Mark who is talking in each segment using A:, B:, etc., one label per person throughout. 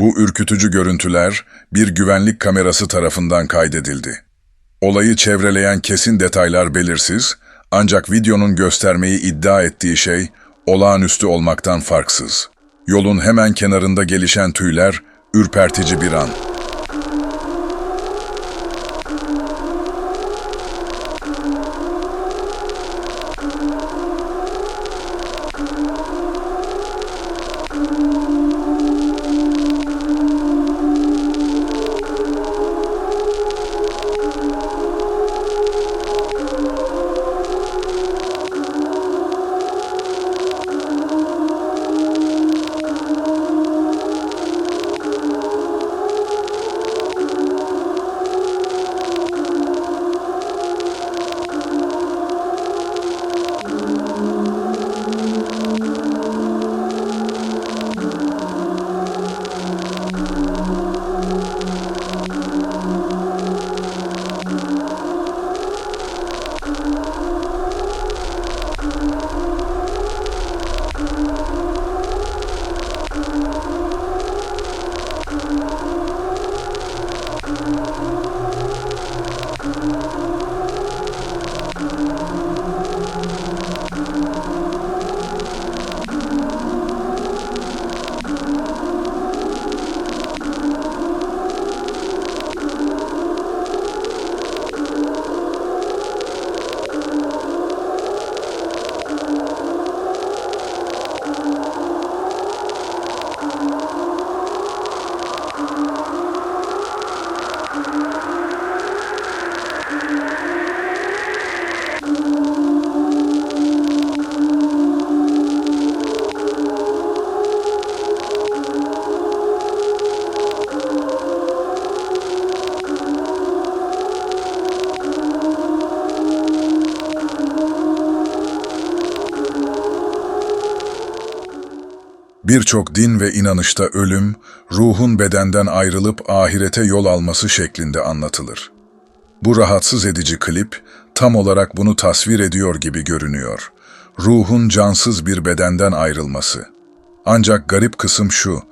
A: Bu ürkütücü görüntüler bir güvenlik kamerası tarafından kaydedildi. Olayı çevreleyen kesin detaylar belirsiz, ancak videonun göstermeyi iddia ettiği şey olağanüstü olmaktan farksız. Yolun hemen kenarında gelişen tüyler ürpertici bir an. Birçok din ve inanışta ölüm, ruhun bedenden ayrılıp ahirete yol alması şeklinde anlatılır. Bu rahatsız edici klip, tam olarak bunu tasvir ediyor gibi görünüyor. Ruhun cansız bir bedenden ayrılması. Ancak garip kısım şu,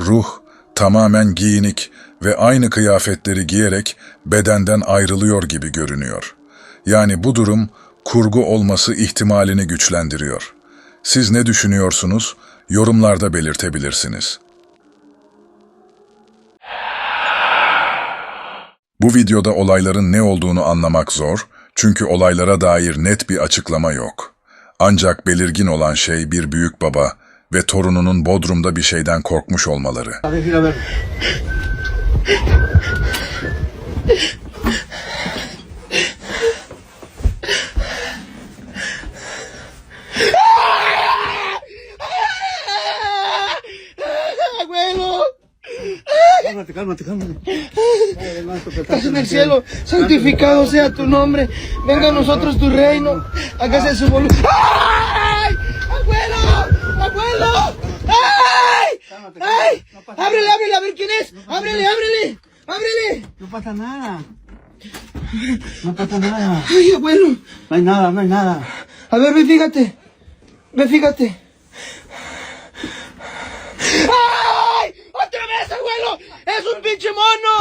A: ruh tamamen giyinik ve aynı kıyafetleri giyerek bedenden ayrılıyor gibi görünüyor. Yani bu durum kurgu olması ihtimalini güçlendiriyor. Siz ne düşünüyorsunuz? Yorumlarda belirtebilirsiniz. Bu videoda olayların ne olduğunu anlamak zor çünkü olaylara dair net bir açıklama yok. Ancak belirgin olan şey bir büyük baba ve torununun Bodrum'da bir şeyden korkmuş olmaları.
B: Cálmate, cálmate, cálmate.
C: estás en el cielo, santificado sea tu nombre, venga a nosotros tu reino, hágase su voluntad. ¡Ay! ¡Abuelo! ¡Abuelo! ¡Ay! ¡Ay! ¡Ábrele, ábrele, a ver quién es! ¡Ábrele, ábrele! ¡Ábrele!
B: No pasa nada. No pasa nada.
C: ¡Ay, abuelo!
B: No hay nada, no hay nada.
C: A ver, ve, fíjate. Ve, fíjate. ¡Ay! ¡Otra vez, abuelo! ¡Es un pinche mono!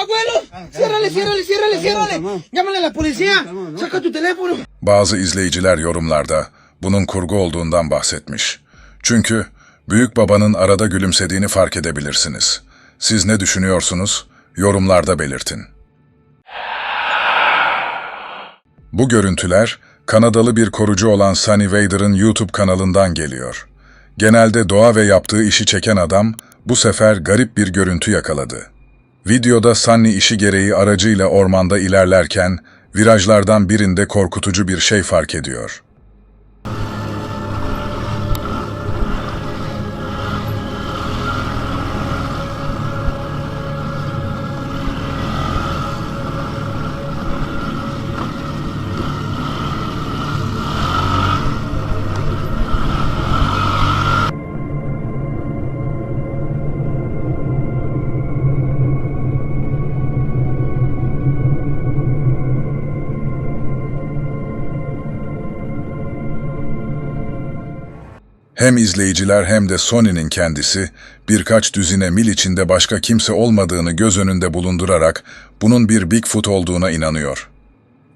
C: ¡Abuelo! ¡Ciérrale, ciérrale, ciérrale, ciérrale! Llámale a la policía. Saca tu teléfono.
A: Bazı izleyiciler yorumlarda bunun kurgu olduğundan bahsetmiş. Çünkü büyük babanın arada gülümsediğini fark edebilirsiniz. Siz ne düşünüyorsunuz? Yorumlarda belirtin. Bu görüntüler Kanadalı bir korucu olan Sunny Vader'ın YouTube kanalından geliyor. Genelde doğa ve yaptığı işi çeken adam bu sefer garip bir görüntü yakaladı. Videoda Sunny işi gereği aracıyla ormanda ilerlerken virajlardan birinde korkutucu bir şey fark ediyor. Hem izleyiciler hem de Sony'nin kendisi birkaç düzine mil içinde başka kimse olmadığını göz önünde bulundurarak bunun bir Bigfoot olduğuna inanıyor.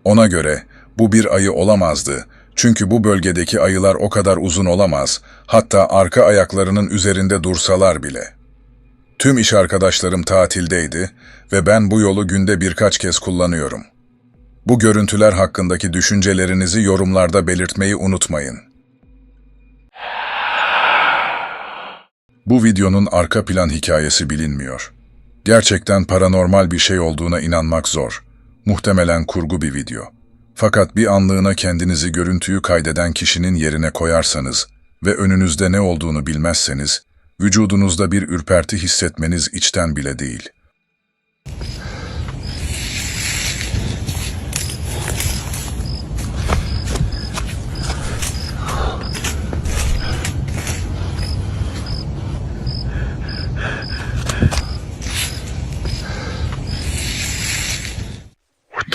A: Ona göre bu bir ayı olamazdı çünkü bu bölgedeki ayılar o kadar uzun olamaz, hatta arka ayaklarının üzerinde dursalar bile. Tüm iş arkadaşlarım tatildeydi ve ben bu yolu günde birkaç kez kullanıyorum. Bu görüntüler hakkındaki düşüncelerinizi yorumlarda belirtmeyi unutmayın. Bu videonun arka plan hikayesi bilinmiyor. Gerçekten paranormal bir şey olduğuna inanmak zor. Muhtemelen kurgu bir video. Fakat bir anlığına kendinizi görüntüyü kaydeden kişinin yerine koyarsanız ve önünüzde ne olduğunu bilmezseniz, vücudunuzda bir ürperti hissetmeniz içten bile değil.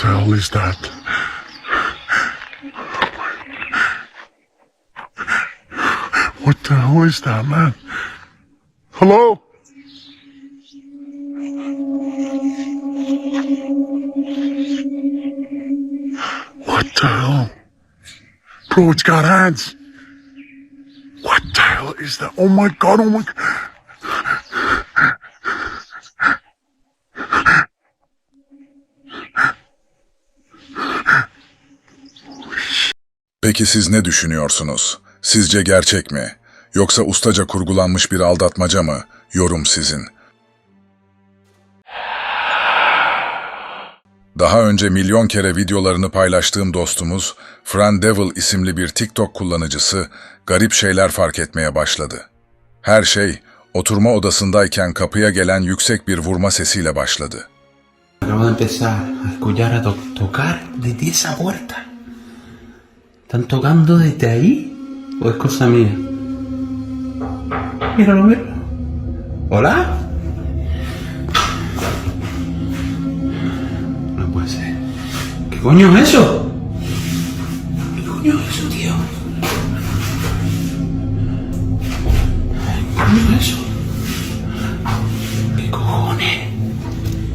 D: Hell is that? What the hell is that, man? Hello? What the hell? Bro, it's got hands. What the hell is that? Oh my god, oh my god.
A: Peki siz ne düşünüyorsunuz? Sizce gerçek mi? Yoksa ustaca kurgulanmış bir aldatmaca mı? Yorum sizin. Daha önce milyon kere videolarını paylaştığım dostumuz, Fran Devil isimli bir TikTok kullanıcısı garip şeyler fark etmeye başladı. Her şey, oturma odasındayken kapıya gelen yüksek bir vurma sesiyle başladı.
B: Acabo empezar a escuchar a to- tocar desde esa puerta. ¿Están tocando desde ahí? ¿O es cosa mía? Míralo, míralo. ¿Hola? No puede ser. ¿Qué coño es eso? ¿Qué coño es eso, tío? ¿Qué coño es eso? ¿Qué cojones?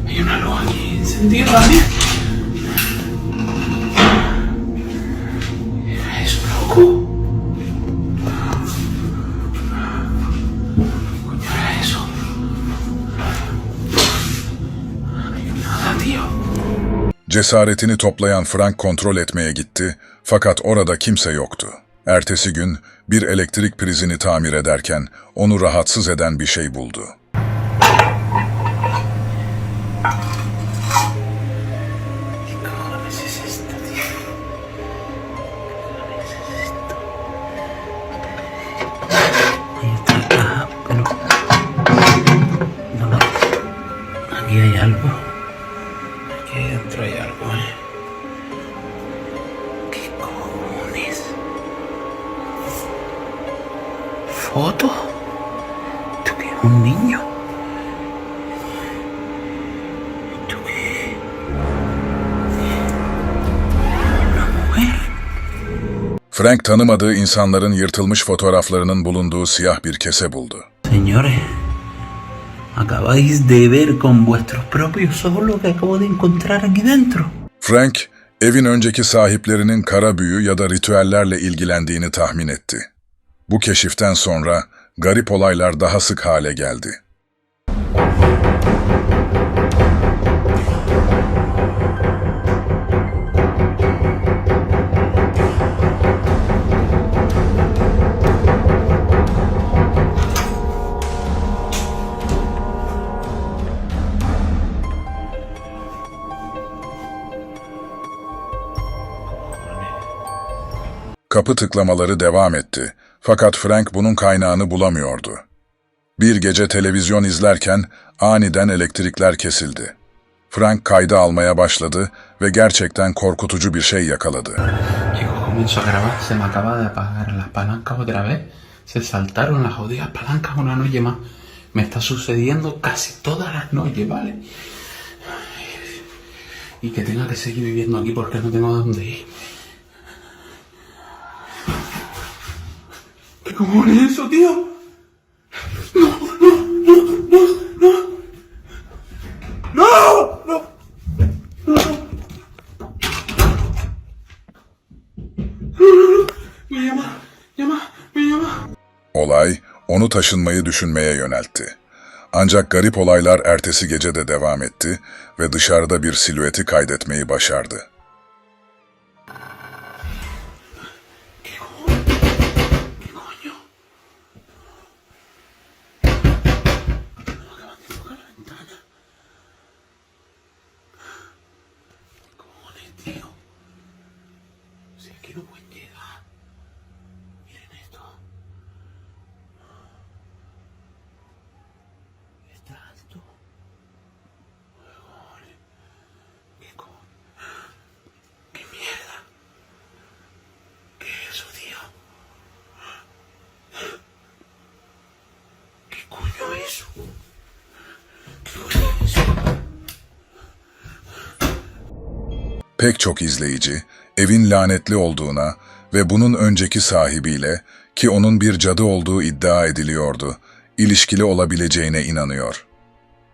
B: Hay una luz aquí encendida también.
A: Cesaretini toplayan Frank kontrol etmeye gitti fakat orada kimse yoktu. Ertesi gün bir elektrik prizini tamir ederken onu rahatsız eden bir şey buldu. Frank tanımadığı insanların yırtılmış fotoğraflarının bulunduğu siyah bir kese buldu.
B: Señores, acabáis de ver con vuestros propios ojos lo que acabo de encontrar aquí dentro.
A: Frank, evin önceki sahiplerinin kara büyü ya da ritüellerle ilgilendiğini tahmin etti. Bu keşiften sonra garip olaylar daha sık hale geldi. Kapı tıklamaları devam etti. Fakat Frank bunun kaynağını bulamıyordu. Bir gece televizyon izlerken aniden elektrikler kesildi. Frank kaydı almaya başladı ve gerçekten korkutucu bir şey yakaladı.
B: Me está sucediendo casi todas las noches, ¿vale? Y que tenga que seguir viviendo aquí porque no tengo dónde ir. ¿Qué cojones es eso, tío? ¡No! ¡No! Me llama, llama, me llama.
A: Olay onu taşınmayı düşünmeye yöneltti. Ancak garip olaylar ertesi gece de devam etti ve dışarıda bir silüeti kaydetmeyi başardı. Pek çok izleyici evin lanetli olduğuna ve bunun önceki sahibiyle ki onun bir cadı olduğu iddia ediliyordu, ilişkili olabileceğine inanıyor.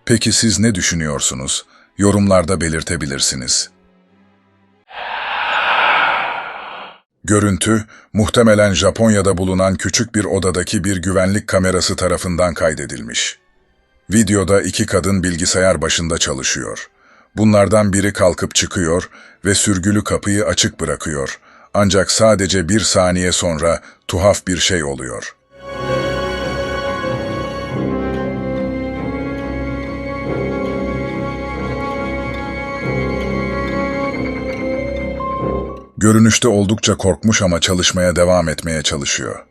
A: Peki siz ne düşünüyorsunuz? Yorumlarda belirtebilirsiniz. Görüntü, muhtemelen Japonya'da bulunan küçük bir odadaki bir güvenlik kamerası tarafından kaydedilmiş. Videoda iki kadın bilgisayar başında çalışıyor. Bunlardan biri kalkıp çıkıyor ve sürgülü kapıyı açık bırakıyor. Ancak sadece bir saniye sonra tuhaf bir şey oluyor. Görünüşte oldukça korkmuş ama çalışmaya devam etmeye çalışıyor.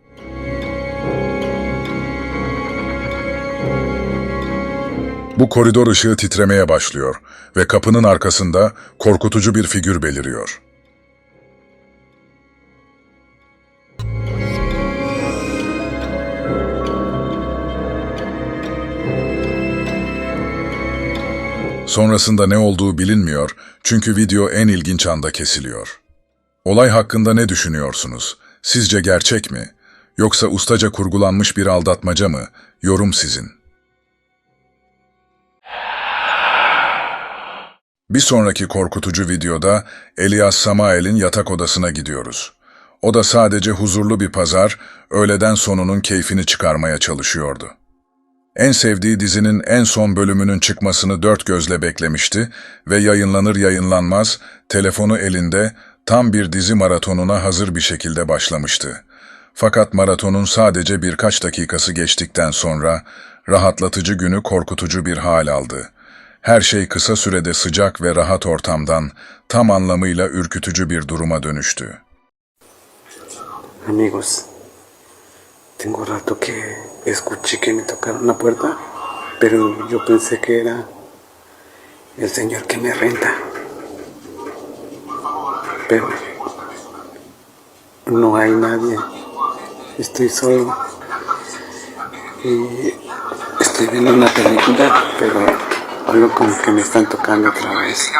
A: Bu koridor ışığı titremeye başlıyor ve kapının arkasında korkutucu bir figür beliriyor. Sonrasında ne olduğu bilinmiyor çünkü video en ilginç anda kesiliyor. Olay hakkında ne düşünüyorsunuz? Sizce gerçek mi? Yoksa ustaca kurgulanmış bir aldatmaca mı? Yorum sizin. Bir sonraki korkutucu videoda Elias Samael'in yatak odasına gidiyoruz. O da sadece huzurlu bir pazar, öğleden sonunun keyfini çıkarmaya çalışıyordu. En sevdiği dizinin en son bölümünün çıkmasını dört gözle beklemişti ve yayınlanır yayınlanmaz telefonu elinde tam bir dizi maratonuna hazır bir şekilde başlamıştı. Fakat maratonun sadece birkaç dakikası geçtikten sonra rahatlatıcı günü korkutucu bir hal aldı. Her şey kısa sürede sıcak ve rahat ortamdan tam anlamıyla ürkütücü bir duruma dönüştü.
E: Amigos, tengo rato que escuché que me tocaron la puerta, pero yo pensé que era el señor que me renta. Pero no hay nadie. Estoy solo. Y estoy viendo una película, pero algo como que me están tocando otra vez.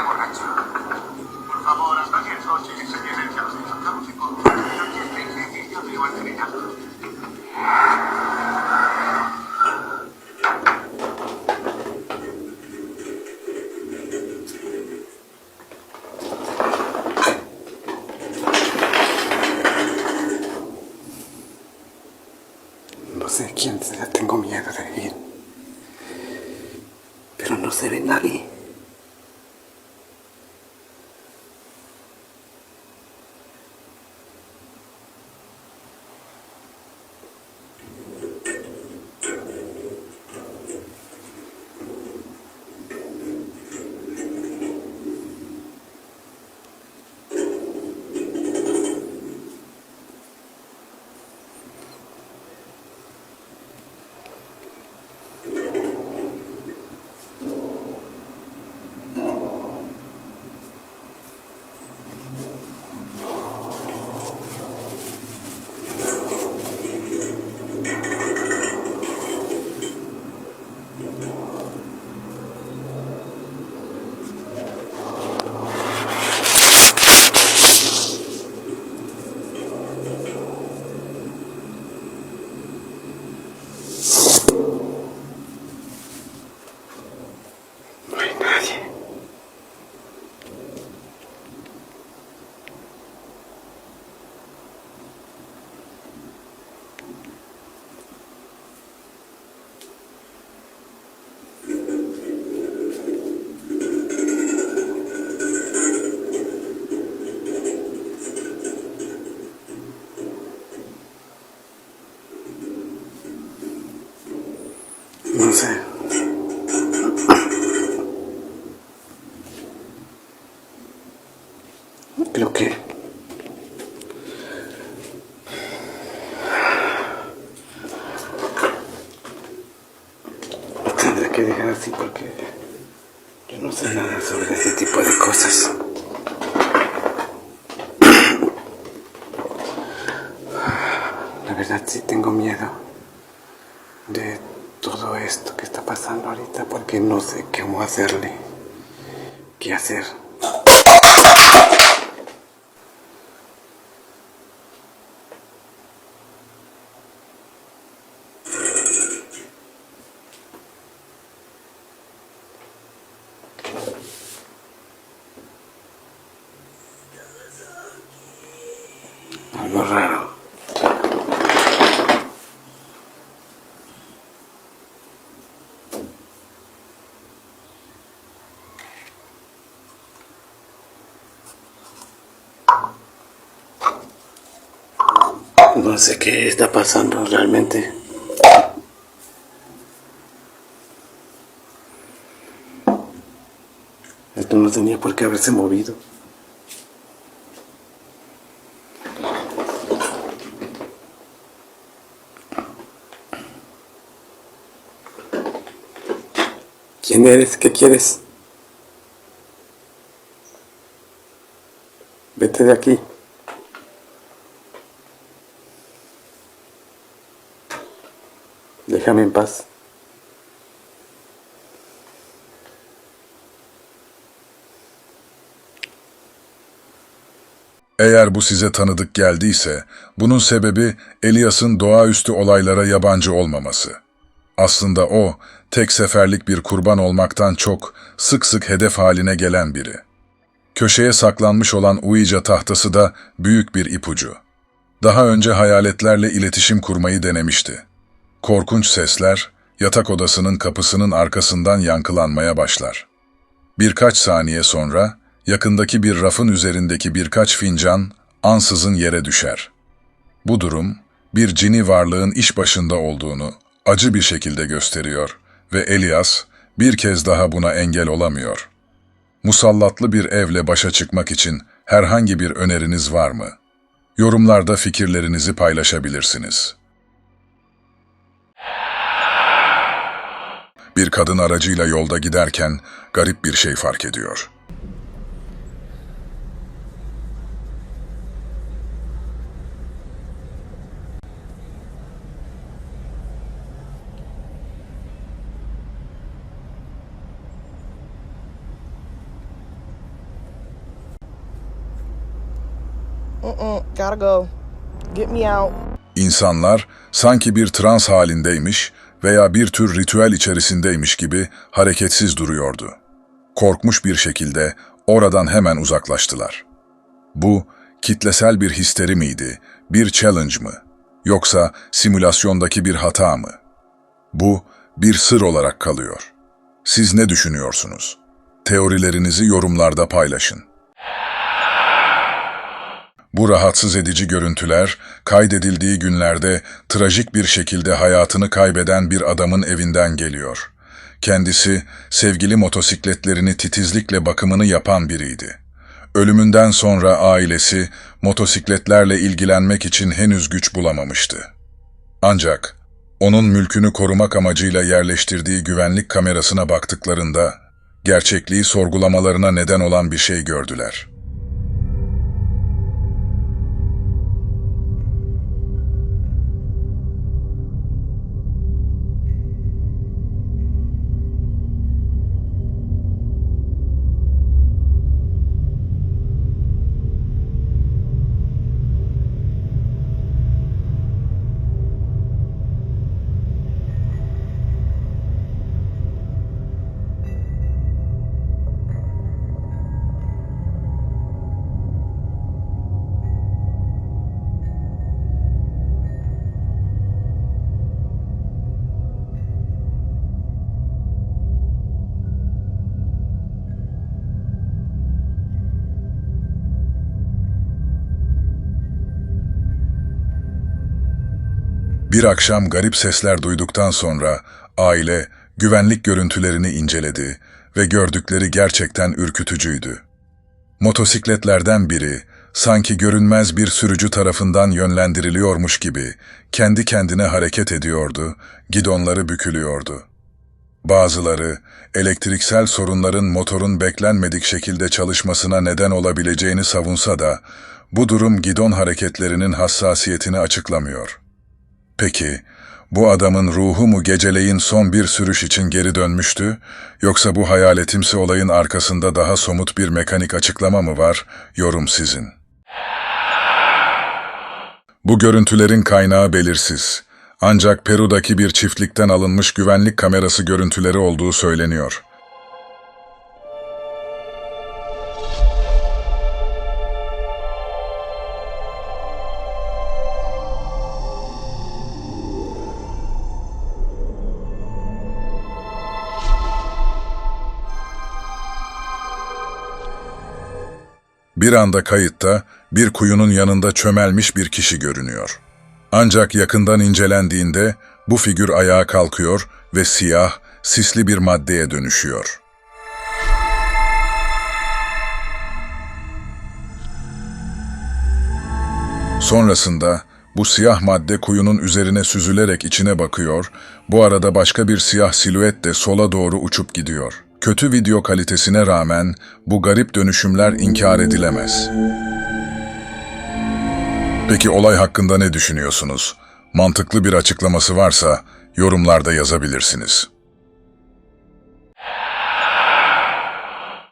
E: Sobre ese tipo de cosas. La verdad sí tengo miedo de todo esto que está pasando ahorita porque no sé cómo hacerle, qué hacer. Algo raro. No sé qué está pasando realmente. Esto no tenía por qué haberse movido. ¿Quién eres? ¿Qué quieres? Vete de aquí. Déjame en paz.
A: Eğer bu size tanıdık geldiyse, bunun sebebi Elias'ın doğaüstü olaylara yabancı olmaması. Aslında o, tek seferlik bir kurban olmaktan çok sık sık hedef haline gelen biri. Köşeye saklanmış olan Ouija tahtası da büyük bir ipucu. Daha önce hayaletlerle iletişim kurmayı denemişti. Korkunç sesler, yatak odasının kapısının arkasından yankılanmaya başlar. Birkaç saniye sonra, yakındaki bir rafın üzerindeki birkaç fincan ansızın yere düşer. Bu durum, bir cini varlığın iş başında olduğunu acı bir şekilde gösteriyor ve Elias bir kez daha buna engel olamıyor. Musallatlı bir evle başa çıkmak için herhangi bir öneriniz var mı? Yorumlarda fikirlerinizi paylaşabilirsiniz. Bir kadın aracıyla yolda giderken garip bir şey fark ediyor.
C: Mm-mm, gotta go. Get me out.
A: İnsanlar sanki bir trans halindeymiş veya bir tür ritüel içerisindeymiş gibi hareketsiz duruyordu. Korkmuş bir şekilde oradan hemen uzaklaştılar. Bu kitlesel bir histeri miydi, bir challenge mı, yoksa simülasyondaki bir hata mı? Bu bir sır olarak kalıyor. Siz ne düşünüyorsunuz? Teorilerinizi yorumlarda paylaşın. Bu rahatsız edici görüntüler, kaydedildiği günlerde trajik bir şekilde hayatını kaybeden bir adamın evinden geliyor. Kendisi, sevgili motosikletlerini titizlikle bakımını yapan biriydi. Ölümünden sonra ailesi, motosikletlerle ilgilenmek için henüz güç bulamamıştı. Ancak, onun mülkünü korumak amacıyla yerleştirdiği güvenlik kamerasına baktıklarında, gerçekliği sorgulamalarına neden olan bir şey gördüler.'' Bir akşam garip sesler duyduktan sonra Aile güvenlik görüntülerini inceledi ve gördükleri gerçekten ürkütücüydü. Motosikletlerden biri sanki görünmez bir sürücü tarafından yönlendiriliyormuş gibi kendi kendine hareket ediyordu, gidonları bükülüyordu. Bazıları elektriksel sorunların motorun beklenmedik şekilde çalışmasına neden olabileceğini savunsa da bu durum gidon hareketlerinin hassasiyetini açıklamıyor. Peki bu adamın ruhu mu geceleyin son bir sürüş için geri dönmüştü yoksa bu hayaletimsi olayın arkasında daha somut bir mekanik açıklama mı var? Yorum sizin. Bu görüntülerin kaynağı belirsiz. Ancak Peru'daki bir çiftlikten alınmış güvenlik kamerası görüntüleri olduğu söyleniyor. Bir anda kayıtta bir kuyunun yanında çömelmiş bir kişi görünüyor. Ancak yakından incelendiğinde bu figür ayağa kalkıyor ve siyah, sisli bir maddeye dönüşüyor. Sonrasında bu siyah madde kuyunun üzerine süzülerek içine bakıyor, bu arada başka bir siyah silüet de sola doğru uçup gidiyor. Kötü video kalitesine rağmen bu garip dönüşümler inkar edilemez. Peki olay hakkında ne düşünüyorsunuz? Mantıklı bir açıklaması varsa yorumlarda yazabilirsiniz.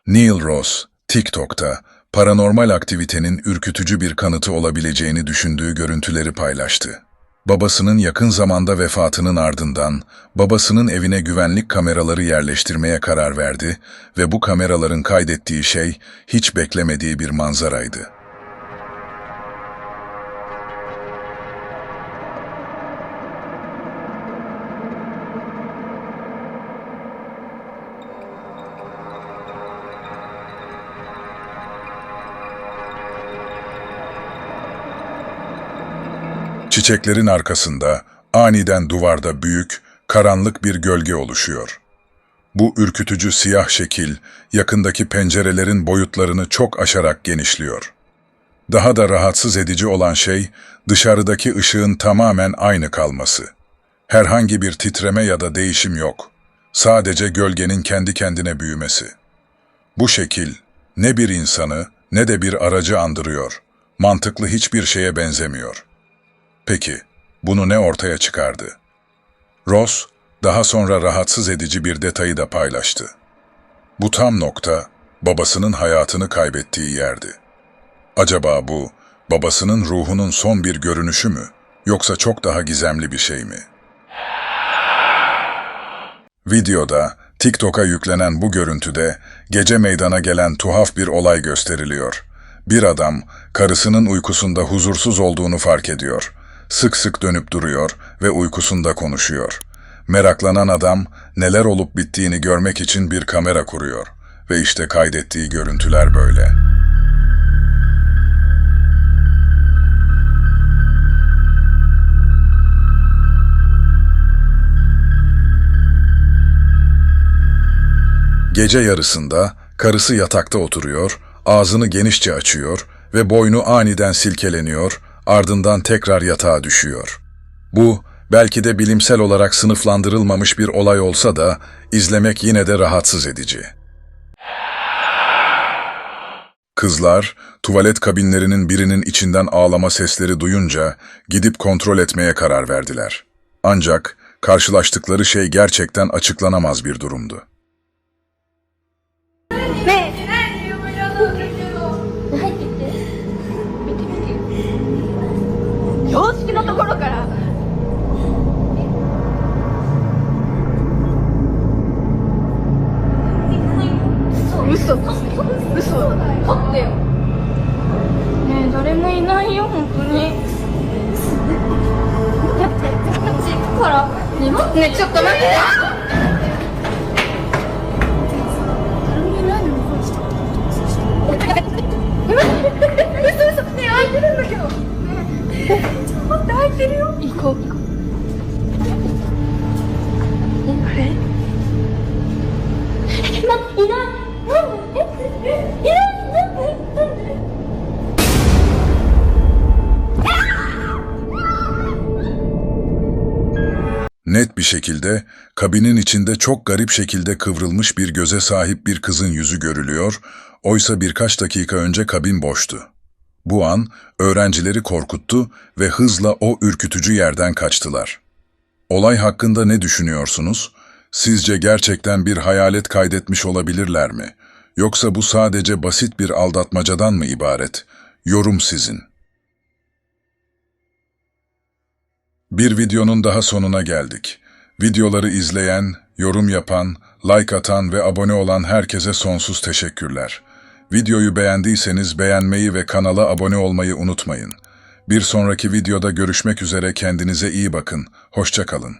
A: Neil Ross, TikTok'ta paranormal aktivitenin ürkütücü bir kanıtı olabileceğini düşündüğü görüntüleri paylaştı. Babasının yakın zamanda vefatının ardından babasının evine güvenlik kameraları yerleştirmeye karar verdi ve bu kameraların kaydettiği şey hiç beklemediği bir manzaraydı. Çiçeklerin arkasında aniden duvarda büyük, karanlık bir gölge oluşuyor. Bu ürkütücü siyah şekil yakındaki pencerelerin boyutlarını çok aşarak genişliyor. Daha da rahatsız edici olan şey dışarıdaki ışığın tamamen aynı kalması. Herhangi bir titreme ya da değişim yok. Sadece gölgenin kendi kendine büyümesi. Bu şekil ne bir insanı ne de bir aracı andırıyor. Mantıklı hiçbir şeye benzemiyor. Peki, bunu ne ortaya çıkardı? Ross, daha sonra rahatsız edici bir detayı da paylaştı. Bu tam nokta, babasının hayatını kaybettiği yerdi. Acaba bu, babasının ruhunun son bir görünüşü mü, yoksa çok daha gizemli bir şey mi? Videoda, TikTok'a yüklenen bu görüntüde, gece meydana gelen tuhaf bir olay gösteriliyor. Bir adam, karısının uykusunda huzursuz olduğunu fark ediyor. Sık sık dönüp duruyor ve uykusunda konuşuyor. Meraklanan adam neler olup bittiğini görmek için bir kamera kuruyor ve işte kaydettiği görüntüler böyle. Gece yarısında karısı yatakta oturuyor, ağzını genişçe açıyor ve boynu aniden silkeleniyor, ardından tekrar yatağa düşüyor. Bu, belki de bilimsel olarak sınıflandırılmamış bir olay olsa da izlemek yine de rahatsız edici. Kızlar, tuvalet kabinlerinin birinin içinden ağlama sesleri duyunca gidip kontrol etmeye karar verdiler. Ancak karşılaştıkları şey gerçekten açıklanamaz bir durumdu.
F: 嘘。嘘。嘘待ってよ。ねえ誰もいないよ本当に。だってこっち行くから。ねえ待って。ねえちょっと待って嘘。嘘。ねえ開いてるんだけど。ねえ。待って開いてるよ。行こう行こう。え
A: Net bir şekilde kabinin içinde çok garip şekilde kıvrılmış bir göze sahip bir kızın yüzü görülüyor, oysa birkaç dakika önce kabin boştu. Bu an öğrencileri korkuttu ve hızla o ürkütücü yerden kaçtılar. Olay hakkında ne düşünüyorsunuz? Sizce gerçekten bir hayalet kaydetmiş olabilirler mi? Yoksa bu sadece basit bir aldatmacadan mı ibaret? Yorum sizin. Bir videonun daha sonuna geldik. Videoları izleyen, yorum yapan, like atan ve abone olan herkese sonsuz teşekkürler. Videoyu beğendiyseniz beğenmeyi ve kanala abone olmayı unutmayın. Bir sonraki videoda görüşmek üzere kendinize iyi bakın. Hoşça kalın.